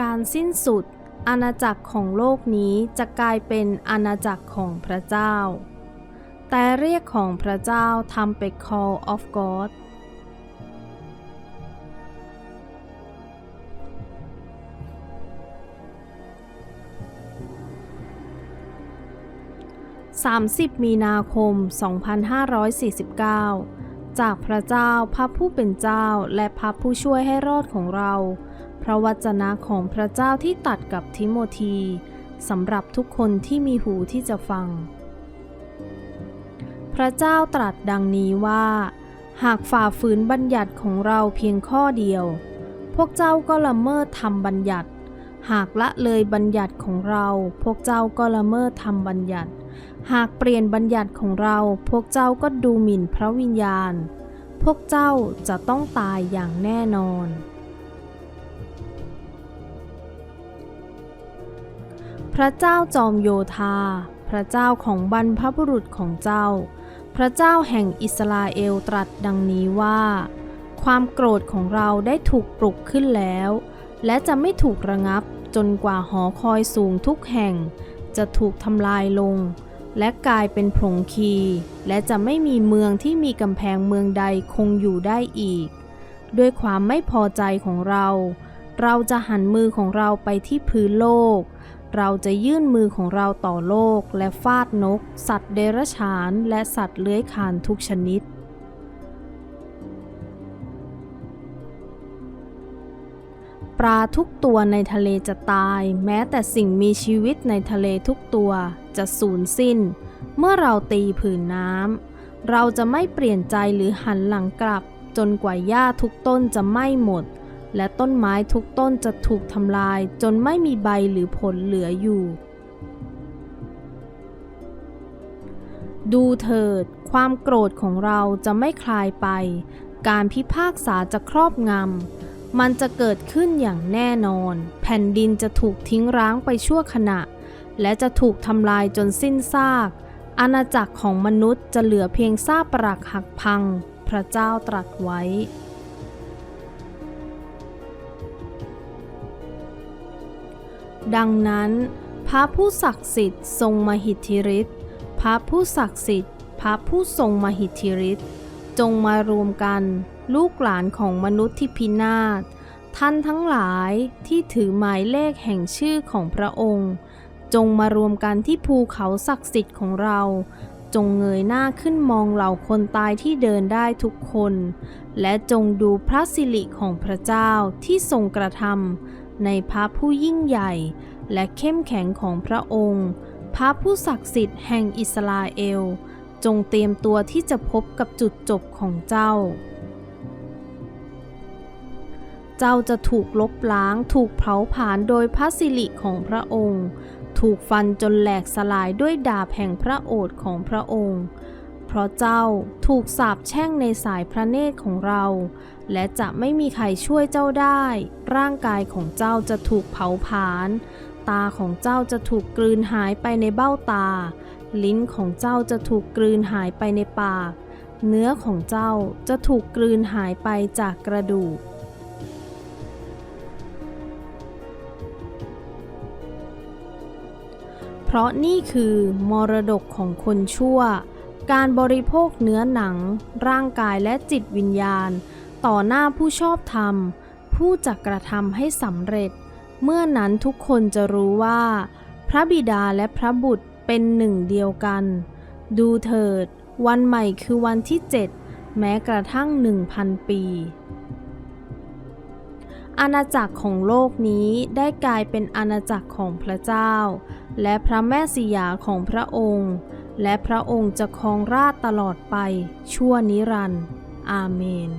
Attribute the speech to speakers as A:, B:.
A: การสิ้นสุด อาณาจักรของโลกนี้จะกลายเป็นอาณาจักรของพระเจ้า แต่เรียกของพระเจ้าทำเป็น call of God 30 มีนาคม 2549 จากพระเจ้าพระผู้เป็นเจ้าและพระผู้ช่วยให้รอดของเรา ระวจนะของพระเจ้าที่ตัดกับทิโมธีสำหรับทุกคนที่มีหูที่จะฟัง พระเจ้าตรัสดังนี้ว่า หากฝ่าฝืนบัญญัติของเราเพียงข้อเดียว พวกเจ้าก็ละเมิดทำบัญญัติ หากละเลยบัญญัติของเรา พวกเจ้าก็ละเมิดทำบัญญัติ หากเปลี่ยนบัญญัติของเรา พวกเจ้าก็ดูหมิ่นพระวิญญาณ พวกเจ้าจะต้องตายอย่างแน่นอน พระเจ้าจอมโยธา พระเจ้าของบรรพบุรุษของเจ้า พระเจ้าแห่งอิสราเอลตรัสดังนี้ว่า ความโกรธของเราได้ถูกปลุกขึ้นแล้ว และจะไม่ถูกระงับจนกว่าหอคอยสูงทุกแห่ง จะถูกทำลายลง และกลายเป็นผงคี และจะไม่มีเมืองที่มีกำแพงเมืองใดคงอยู่ได้อีก ด้วยความไม่พอใจของเรา เราจะหันมือของเราไปที่พื้นโลก เราจะยื่นมือของเราต่อโลกและฟาดนก สัตว์เดรัจฉาน และสัตว์เลื้อยคลานทุกชนิด ปลาทุกตัวในทะเลจะตาย แม้แต่สิ่งมีชีวิตในทะเลทุกตัวจะสูญสิ้น เมื่อเราตีผืนน้ำเราจะไม่เปลี่ยนใจหรือหันหลังกลับ จนกว่าหญ้าทุกต้นจะไหม้หมด และต้นไม้ทุกต้นจะถูกทำลายจนไม่มีใบหรือผลเหลืออยู่ ดูเถิด ความโกรธของเราจะไม่คลายไป การพิพากษาจะครอบงำ มันจะเกิดขึ้นอย่างแน่นอน แผ่นดินจะถูกทิ้งร้างไปชั่วขณะ และจะถูกทำลายจนสิ้นซาก อาณาจักรของมนุษย์จะเหลือเพียงซากปรักหักพัง พระเจ้าตรัสไว้ ดังนั้น พระผู้ศักดิ์สิทธิ์ทรงมหิทธิฤทธิ์พระผู้ศักดิ์สิทธิ์ พระผู้ทรงมหิทธิฤทธิ์จงมารวมกัน ลูกหลานของมนุษย์ที่พินาศท่านทั้งหลายที่ถือหมายเลขแห่งชื่อของพระองค์ จงมารวมกันที่ภูเขาศักดิ์สิทธิ์ของเรา จงเงยหน้าขึ้นมองเหล่าคนตายที่เดินได้ทุกคน และจงดูพระสิริของพระเจ้าที่ทรงกระทำ ในพระผู้ยิ่งใหญ่ และเข้มแข็งของพระองค์ พระผู้ศักดิ์สิทธิ์แห่งอิสราเอล จงเตรียมตัวที่จะพบกับจุดจบของเจ้า เจ้าจะถูกลบล้างถูกเผาผลาญโดยพระสิริของพระองค์ ถูกฟันจนแหลกสลายด้วยดาบแห่งพระโอษฐ์ของพระองค์ เพราะเจ้าถูกสาปแช่งในสายพระเนตรของเรา และจะไม่มีใครช่วยเจ้าได้ ร่างกายของเจ้าจะถูกเผาผลาญ ตาของเจ้าจะถูกกลืนหายไปในเบ้าตา ลิ้นของเจ้าจะถูกกลืนหายไปในปาก เนื้อของเจ้าจะถูกกลืนหายไปจากกระดูกเพราะนี่คือมรดกของคนชั่ว การบริโภคเนื้อหนัง ร่างกายและจิตวิญญาณ ต่อหน้าผู้ชอบธรรม ผู้จะกระทำให้สำเร็จ เมื่อนั้นทุกคนจะรู้ว่า พระบิดาและพระบุตรเป็นหนึ่งเดียวกัน ดูเถิด วันใหม่คือวันที่เจ็ดแม้กระทั่งหนึ่งพันปี อาณาจักรของโลกนี้ได้กลายเป็นอาณาจักรของพระเจ้า และพระแม่สิยาของพระองค์ และพระองค์จะครองราชตลอดไปชั่วนิรันดร์อาเมน